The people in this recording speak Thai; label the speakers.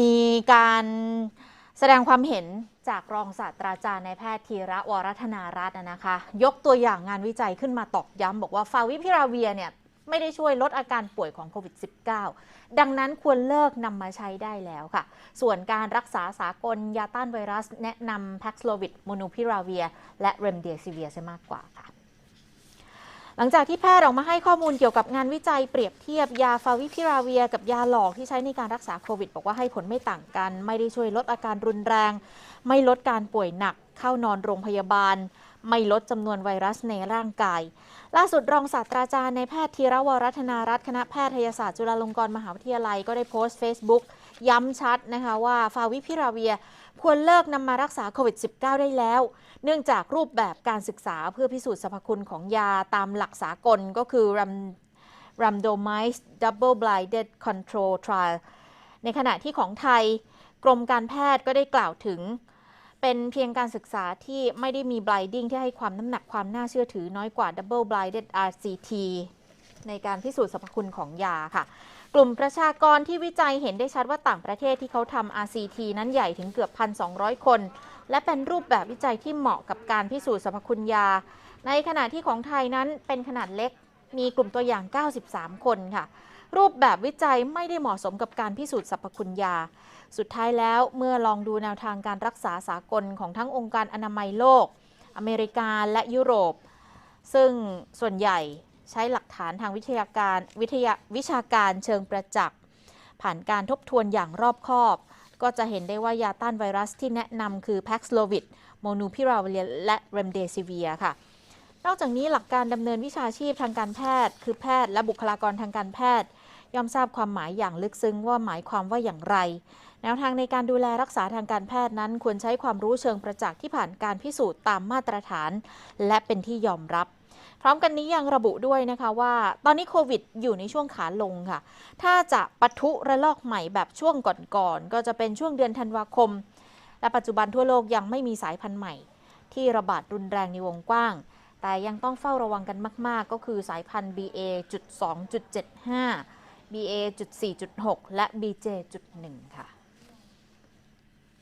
Speaker 1: มีการแสดงความเห็นจากรองศาสตราจารย์นายแพทย์ธีระวรัฒนารัตน์นะคะ ยกตัวอย่างงานวิจัยขึ้นมาตอกย้ำบอกว่าฟาวิพิราเวียเนี่ยไม่ได้ช่วยลดอาการป่วยของโควิด -19 ดังนั้นควรเลิกนำมาใช้ได้แล้วค่ะ ส่วนการรักษาสากลยาต้านไวรัส แนะนำแพ็กสโลวิดโมนูพิราเวีย และเรมเดซิเวียซะมากกว่าค่ะ หลังจากที่แพทย์ออกมาให้ข้อมูลเกี่ยวกับงานวิจัยเปรียบเทียบยาฟาวิพิราเวีย กับยาหลอกที่ใช้ในการรักษาโควิด บอกว่าให้ผลไม่ต่างกัน ไม่ได้ช่วยลดอาการรุนแรง ไม่ลดการป่วยหนักเข้านอนโรงพยาบาล ไม่ลดจำนวนไวรัสในร่างกาย ล่าสุดรองศาสตราจารย์ในแพทย์ธีรวรัฒนารัตน์คณะแพทยศาสตร์จุฬาลงกรณ์มหาวิทยาลัยก็ได้โพสต์ Facebook ย้ำชัดนะคะว่าฟาวิพิราเวียควรเลิกนำมารักษาโควิด -19 ได้แล้ว เนื่องจากรูปแบบการศึกษาเพื่อพิสูจน์สรรพคุณของยาตามหลักสากลก็คือ randomized double blinded control trial ในขณะที่ของไทย กรมการแพทย์ก็ได้กล่าวถึง เป็นเพียงการศึกษาที่ไม่ได้มี blinding ที่ให้ความน้ำหนักความน่าเชื่อถือน้อยกว่า double blinded RCT ในการพิสูจน์สรรพคุณของยาค่ะ กลุ่มประชากรที่วิจัยเห็นได้ชัดว่าต่างประเทศที่เขาทำ RCT นั้นใหญ่ถึงเกือบ 1,200 คน และเป็นรูปแบบวิจัยที่เหมาะกับการพิสูจน์สรรพคุณยา ในขณะที่ของไทยนั้นเป็นขนาดเล็ก มีกลุ่มตัวอย่าง 93 คนค่ะ รูปแบบวิจัยไม่ได้เหมาะสมกับการพิสูจน์สรรพคุณยา สุดท้ายแล้วเมื่อลองดูแนวทางการรักษาสากลของทั้งองค์การอนามัยโลก อเมริกาและยุโรป ซึ่งส่วนใหญ่ใช้หลักฐานทางวิทยาการวิทยาวิชาการเชิงประจักษ์ผ่านการทบทวนอย่างรอบคอบ ก็จะเห็นได้ว่ายาต้านไวรัสที่แนะนำคือ Paxlovid โมนูพิราเวียและ Remdesivir ค่ะ นอกจากนี้หลักการดำเนินวิชาชีพทางการแพทย์ คือแพทย์และบุคลากรทางการแพทย์ ย่อมทราบความหมายอย่างลึกซึ้งว่าหมายความว่าอย่างไร แนวทางในการดูแลรักษาทางการแพทย์นั้น ควรใช้ความรู้เชิงประจักษ์ที่ผ่านการพิสูจน์ตามมาตรฐาน และเป็นที่ยอมรับพร้อมกันนี้ยังระบุด้วยนะคะว่า ตอนนี้โควิดอยู่ในช่วงขาลงค่ะ ถ้าจะปะทุระลอกใหม่แบบช่วงก่อนๆก็จะเป็นช่วงเดือนธันวาคม และปัจจุบันทั่วโลกยังไม่มีสายพันธุ์ใหม่ ที่ระบาดรุนแรงในวงกว้าง แต่ยังต้องเฝ้าระวังกันมาก ๆ ก็คือสายพันธุ์ BA.2.75 BA.4.6 และ BJ.1 ค่ะ